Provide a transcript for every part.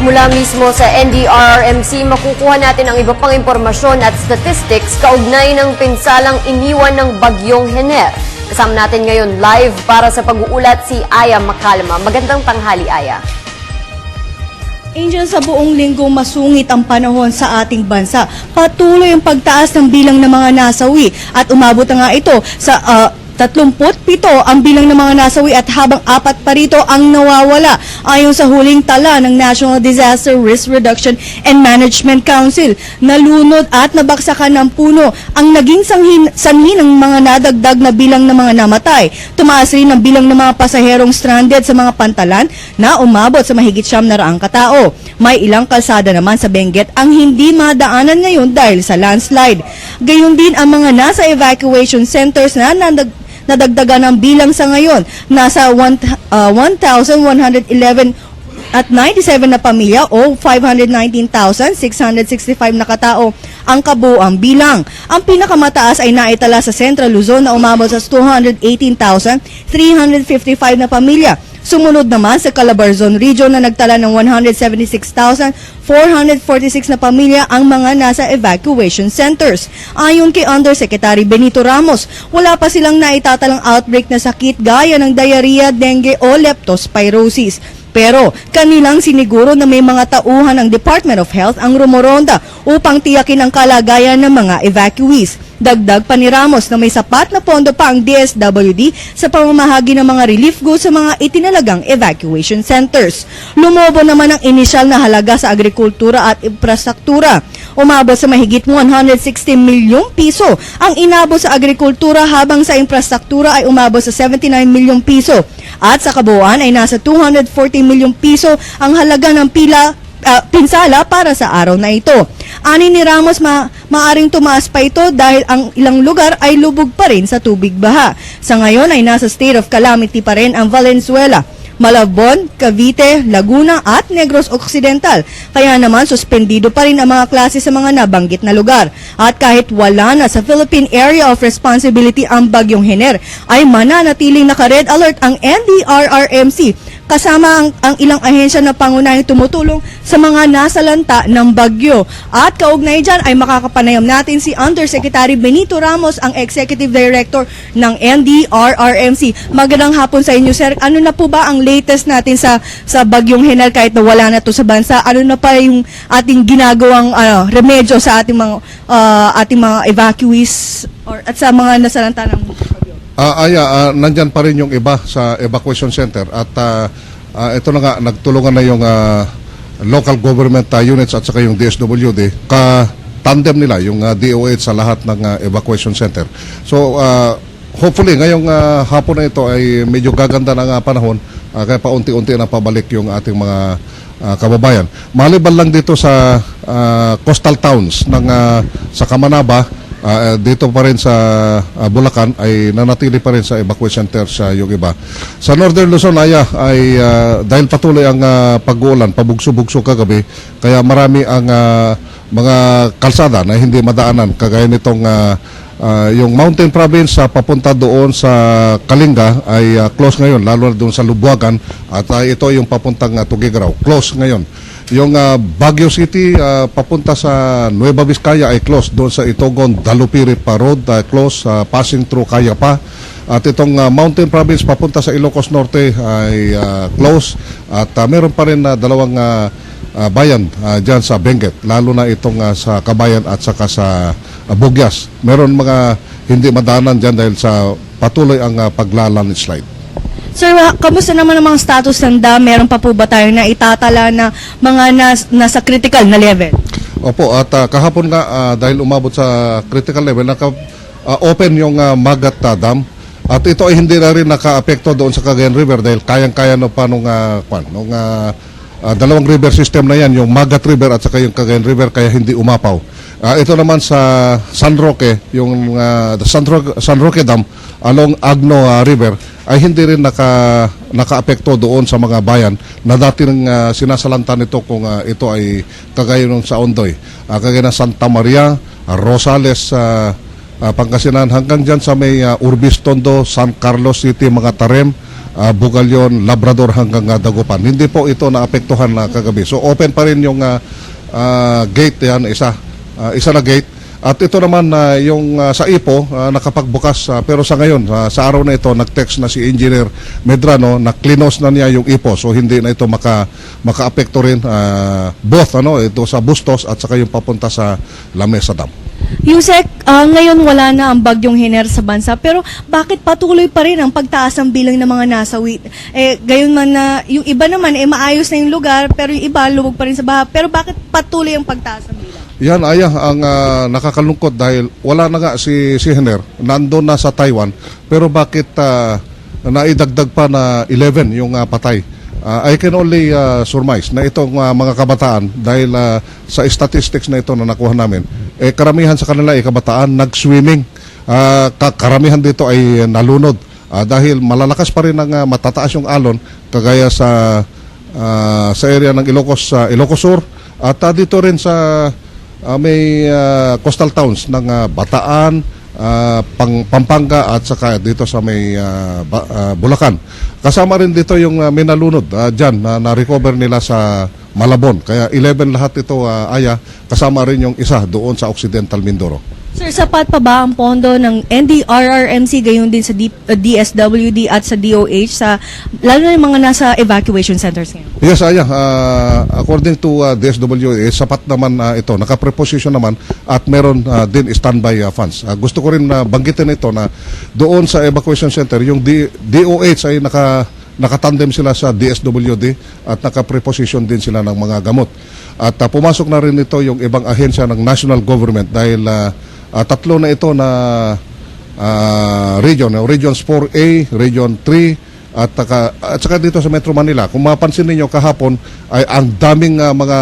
Mula mismo sa NDRRMC, makukuha natin ang iba pang impormasyon at statistics kaugnay ng pinsalang iniwan ng bagyong Hener. Kasama natin ngayon live para sa pag-uulat si Aya Makalma. Magandang tanghali, Aya. Angel, sa buong linggong masungit ang panahon sa ating bansa. Patuloy ang pagtaas ng bilang ng mga nasawi at umabot na nga ito sa ah, 37 ang bilang ng mga nasawi at habang apat pa rito ang nawawala ayon sa huling tala ng National Disaster Risk Reduction and Management Council. Nalunod at nabaksakan ng puno ang naging sanghin, sanhi ng mga nadagdag na bilang ng mga namatay. Tumaas rin ang bilang ng mga pasaherong stranded sa mga pantalan na umabot sa mahigit siyam na raang katao. May ilang kalsada naman sa Benguet ang hindi madaanan ngayon dahil sa landslide. Gayun din ang mga nasa evacuation centers na nandag nadagdagan ng bilang sa ngayon. Nasa one- uh, 1,111 at 97 na pamilya o 519,665 na katao ang kabuang bilang. Ang pinakamataas ay naitala sa Central Luzon na umabot sa 218,355 na pamilya. Sumunod naman sa Calabarzon Region na nagtala ng 176,446 na pamilya ang mga nasa evacuation centers. Ayon kay Undersecretary Benito Ramos, wala pa silang naitatalang outbreak na sakit gaya ng diarrhea, dengue o leptospirosis. Pero kanilang siniguro na may mga tauhan ng Department of Health ang rumoronda upang tiyakin ang kalagayan ng mga evacuees. Dagdag pa ni Ramos na may sapat na pondo pa ang DSWD sa pamamahagi ng mga relief goods sa mga itinalagang evacuation centers. Lumobo naman ang inisyal na halaga sa agrikultura at infrastruktura. Umabot sa mahigit 160 milyong piso ang inabot sa agrikultura habang sa infrastruktura ay umabot sa 79 milyong piso. At sa kabuuan ay nasa 240 milyong piso ang halaga ng pila ah, pinsala para sa araw na ito. Ani ni Ramos, ma maaring tumaas pa ito dahil ang ilang lugar ay lubog pa rin sa tubig baha. Sa ngayon ay nasa state of calamity pa rin ang Valenzuela. Malabon, Cavite, Laguna at Negros Occidental. Kaya naman suspendido pa rin ang mga klase sa mga nabanggit na lugar. At kahit wala na sa Philippine Area of Responsibility ang bagyong Hener, ay mananatiling naka-red alert ang NDRRMC kasama ang, ang ilang ahensya na pangunahing tumutulong sa mga nasa lanta ng bagyo. At kaugnay dyan ay makakapanayam natin si Undersecretary Benito Ramos, ang Executive Director ng NDRRMC. Magandang hapon sa inyo, sir. Ano na po ba ang latest natin sa sa bagyong Henal kahit na wala na to sa bansa? Ano na pa yung ating ginagawang ano, remedyo sa ating mga ah, ating mga evacuees or at sa mga nasalanta ng Ah, aya, ah, nandyan pa rin yung iba sa evacuation center at ah, ah, ito na nga, nagtulungan na yung ah, local government ah, units at saka yung DSWD ka tandem nila yung ah, DOH sa lahat ng ah, evacuation center. So, ah, hopefully ngayong ah, hapon na ito ay medyo gaganda ng ah, panahon ah, kaya paunti-unti na pabalik yung ating mga ah, kababayan. Maliban lang dito sa ah, coastal towns ng ah, sa Kamanaba, Eh, dito pa rin sa ah, Bulacan ay nanatili pa rin sa evacuation center sa yung iba. Sa Northern Luzon aya ay ah, dahil patuloy ang ah, pag-uulan, pabugso-bugso kagabi, kaya marami ang ah, mga kalsada na hindi madaanan kagaya nitong ah, ah, yung Mountain Province sa papunta doon sa Kalinga ay ah, close ngayon lalo na doon sa Lubuagan at ah, ito yung papuntang uh, Tugigraw, close ngayon. Yung ah, Baguio City ah, papunta sa Nueva Vizcaya ay close doon sa Itogon Dalupiri pa road ah, close ah, passing through kaya pa. At itong ah, Mountain Province papunta sa Ilocos Norte ay ah, close at ah, meron pa rin na dalawang ah, bayan ah, diyan sa Benguet lalo na itong ah, sa Kabayan at saka sa ah, Bugyas. Meron mga hindi madanan diyan dahil sa patuloy ang uh, paglalandslide. Sir, ah, kamusta naman ang mga status ng dam? Meron pa po ba tayo na itatala na mga nas, nasa critical na level? Opo, at ah, kahapon nga ah, dahil umabot sa critical level, naka-open yung ah, Magat ah, Dam. At ito ay hindi na rin naka-apekto doon sa Cagayan River dahil kayang-kaya na pa nung, ah, kwan, nung ah, ah, dalawang river system na yan, yung Magat River at saka yung Cagayan River, kaya hindi umapaw. Ah, ito naman sa San Roque, yung ah, San, Roque, San Roque Dam along Agno ah, River ay hindi rin naka nakaapekto doon sa mga bayan na dati nang ah, sinasalanta nito kung ah, ito ay kagaya nung sa Ondoy. Ah, kagaya ng Santa Maria, ah, Rosales sa Pangasinan hanggang diyan sa may ah, Urbis San Carlos City, mga Tarem ah, Bugalyon, Labrador hanggang ah, Dagupan. Hindi po ito naapektuhan na kagabi. So open pa rin yung ah, ah, gate yan, isa. Ah, isa na gate. At ito naman na yung ah, sa IPO ah, nakapagbukas ah, pero sa ngayon ah, sa araw na ito nag-text na si Engineer Medrano na klinos na niya yung IPO so hindi na ito maka makaapekto rin ah, both ano ito sa Bustos at saka yung papunta sa Lamesa Dam. Yusek, ah, ngayon wala na ang bagyong Hener sa bansa, pero bakit patuloy pa rin ang pagtaas ng bilang ng mga nasawi? Eh, gayon man na, yung iba naman, eh, maayos na yung lugar, pero yung iba, lubog pa rin sa baha. Pero bakit patuloy ang pagtaas ng bilang? Yan aya ang ah, nakakalungkot dahil wala na nga si si Henner. Nandoon na sa Taiwan. Pero bakit ah, naidagdag pa na 11 yung ah, patay? Ah, I can only ah, surmise na itong ah, mga kabataan dahil ah, sa statistics na ito na nakuha namin eh karamihan sa kanila ay kabataan nag-swimming. Ka- karamihan dito ay nalunod. Ah, dahil malalakas pa rin ang ah, matataas yung alon kagaya sa ah, sa area ng Ilocos sa Ilocos Sur. At ah, dito rin sa Ah, may ah, coastal towns ng ah, Bataan, ah, Pang, Pampanga at saka dito sa may ah, Ba- ah, Bulacan. Kasama rin dito yung uh, minalunod ah, dyan na na-recover nila sa Malabon. Kaya 11 lahat ito ah, aya, kasama rin yung isa doon sa Occidental Mindoro. Sir, sapat pa ba ang pondo ng NDRRMC gayon din sa D- uh, DSWD at sa DOH sa lalo na yung mga nasa evacuation centers ngayon? Yes, aya. ah, according to ah, DSW, eh, sapat naman ah, ito. Naka-preposition naman at meron ah, din standby ah, funds. Ah, gusto ko rin na banggitin ito na doon sa evacuation center, yung D- DOH ay naka nakatandem sila sa DSWD at naka-preposition din sila ng mga gamot. At ah, pumasok na rin ito yung ibang ahensya ng national government dahil ah, ah, tatlo na ito na ah, region, uh, Regions 4A, Region 3, at, taka, at saka dito sa Metro Manila. Kung mapansin ninyo kahapon ay ang daming ah, mga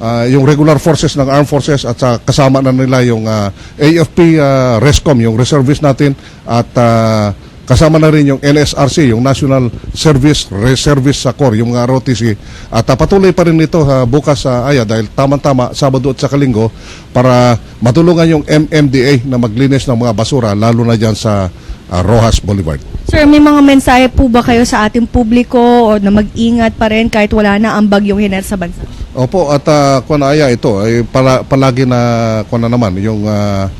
ah, yung regular forces ng armed forces at sa kasama na nila yung ah, AFP ah, RESCOM, yung reservists natin at ah, kasama na rin yung NSRC, yung National Service Reservice sa Corps, yung mga ROTC. At ah, patuloy pa rin ito ah, bukas sa Aya dahil tama-tama Sabado at sa Linggo para matulungan yung MMDA na maglinis ng mga basura lalo na dyan sa ah, Rojas Boulevard. Sir, may mga mensahe po ba kayo sa ating publiko o na mag-ingat pa rin kahit wala na ang bagyong Hener sa bansa? Opo, at uh, kung aya ito, ay pala, palagi na kung na naman yung ah,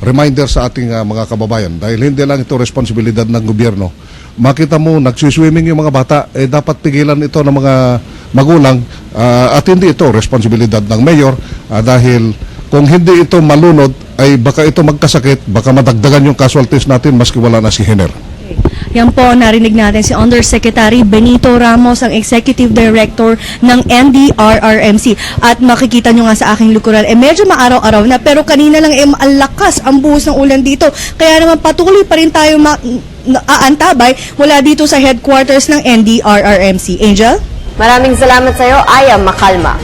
reminder sa ating ah, mga kababayan. Dahil hindi lang ito responsibilidad ng gobyerno. Makita mo, nagsiswimming yung mga bata, eh dapat pigilan ito ng mga magulang. Ah, at hindi ito responsibilidad ng mayor. Ah, dahil kung hindi ito malunod ay baka ito magkasakit, baka madagdagan yung casualties natin maski wala na si Henner. Yan po, narinig natin si Undersecretary Benito Ramos, ang Executive Director ng NDRRMC. At makikita nyo nga sa aking lukuran, eh medyo maaraw-araw na, pero kanina lang eh malakas ang buhos ng ulan dito. Kaya naman patuloy pa rin tayo ma- aantabay mula dito sa headquarters ng NDRRMC. Angel? Maraming salamat sa iyo, Aya Makalma.